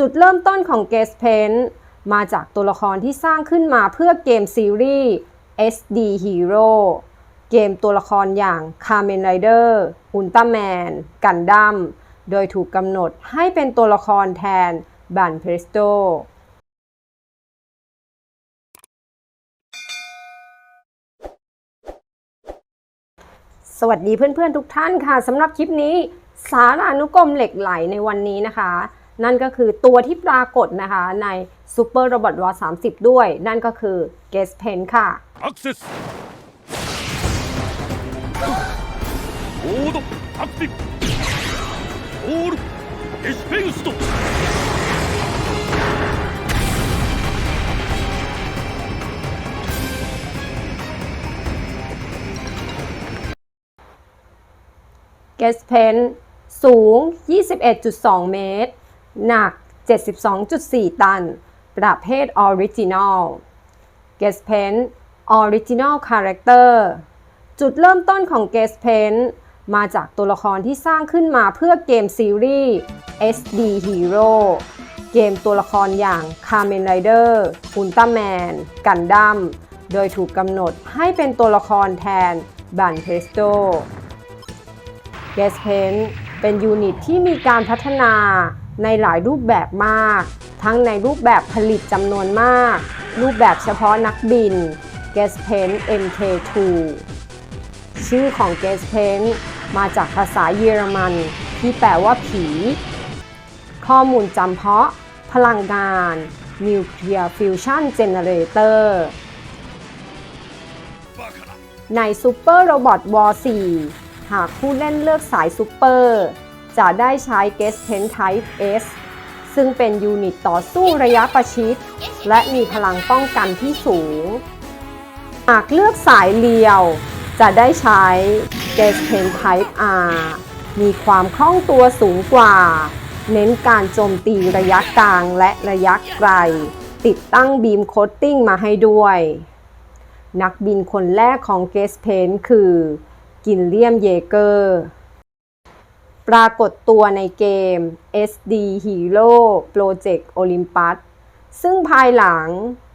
จุดเริ่มต้นของ g u e s t Paint มาจากตัวละครที่สร้างขึ้นมาเพื่อเกมซีรีส์ SD Hero เกมตัวละครอย่าง Kamen Rider Ultraman Gundam โดยถูกกำหนดให้เป็นตัวละครแทนบันเพรสโตสวัสดีเพื่อนๆทุกท่านค่ะสำหรับคลิปนี้สารานุกรมเหล็กไหลในวันนี้นะคะ นั่นก็คือตัวที่ปรากฏนะคะใน Super Robot War 30 ด้วย นั่นก็คือ g u e s Pen ค่ะ アクセスモードアクティブオールエスペンスト g u e s Pen สูง 21.2 เมตร หนัก 72.4 ตัน ประเภท Original g u e s Pen Original Character จุดเริ่มต้นของ g u e s Pen มาจากตัวละครที่สร้างขึ้นมาเพื่อเกมซีรีส์ SD Hero เกมตัวละครอย่าง Kamen Rider Ultraman Gundam โดยถูกกำหนดให้เป็นตัวละครแทนบันเพสโต g a s p a n t เป็นยูนิตที่มีการพัฒนา ในหลายรูปแบบมาก ทั้งในรูปแบบผลิตจำนวนมาก รูปแบบเฉพาะนักบิน g a s p a n t MK2 ชื่อของ g a s p a n t มาจากภาษาเยอรมัน ที่แปลว่าผี ข้อมูลจำเพาะ พลังงาน Nuclear Fusion Generator ใน Super Robot War 4 หากผู้เล่นเลือกสายซูเปอร์ จะได้ใช้ g u e s t Pen Type S ซึ่งเป็นยูนิตต่อสู้ระยะประชิด และมีพลังป้องกันที่สูง หากเลือกสายเลียว จะได้ใช้ g u e s t Pen Type R มีความคล่องตัวสูงกว่า เน้นการโจมตีระยะกลางและระยะไกล ติดตั้งบีมโคตติ้งมาให้ด้วย นักบินคนแรกของเกสเพนคือ กินเลียมเยเกอร์ ปรากฏตัวในเกม SD Hero Project Olympus ซึ่งภายหลัง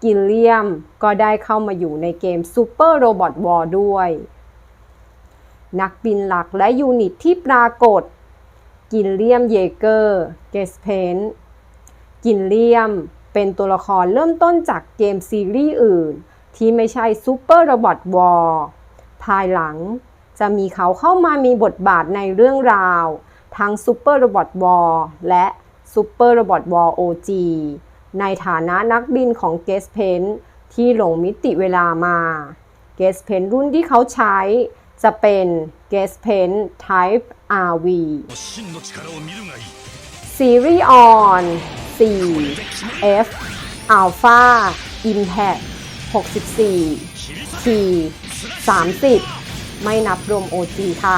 กินเลียมก็ได้เข้ามาอยู่ในเกม Super Robot War ด้วย นักบินหลักและยูนิตที่ปรากฏ กินเลียมเยเกอร์เกสเพนกินเลียมเป็นตัวละครเริ่มต้นจากเกมซีรีส์อื่น ที่ไม่ใช่ Super Robot War ภายหลัง จะมีเขาเข้ามามีบทบาทในเรื่องราว ทั้งซูเปอร์โรบอทวอลและซูเปอร์โรบอทวอลโอจีในฐานะนักบินของเกสเพนที่หลงมิติเวลามาเกสเพนรุ่นที่เขาใช้จะเป็นเกสเพน Type RV ซีรีส์ออน4 F Alpha Impact 64 T 30 ไม่นับรวม OG ค่ะ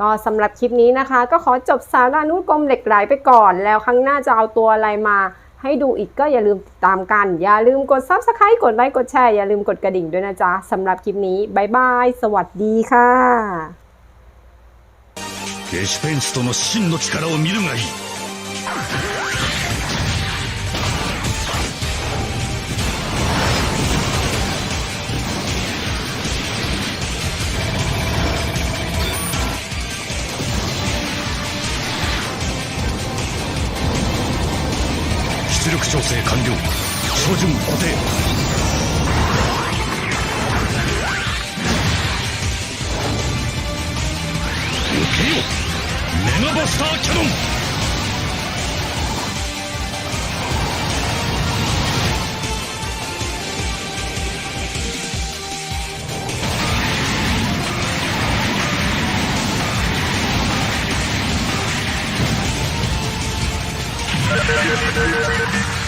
ก็สำหรับคลิปนี้นะคะ ก็ขอจบสารานุกรมเหล็กไหลไปก่อน แล้วครั้งหน้าจะเอาตัวอะไรมา ให้ดูอีกก็อย่าลืมติดตามกัน อย่าลืมกด Subscribe กดไลค์กดแชร์ อย่าลืมกดกระดิ่งด้วยนะจ๊ะสำหรับคลิปนี้บายบาย สวัสดีค่ะ ゲシュペンストの真の力を見るがいい 出力調整完了。照準固定。受けよメガバスターキャノン「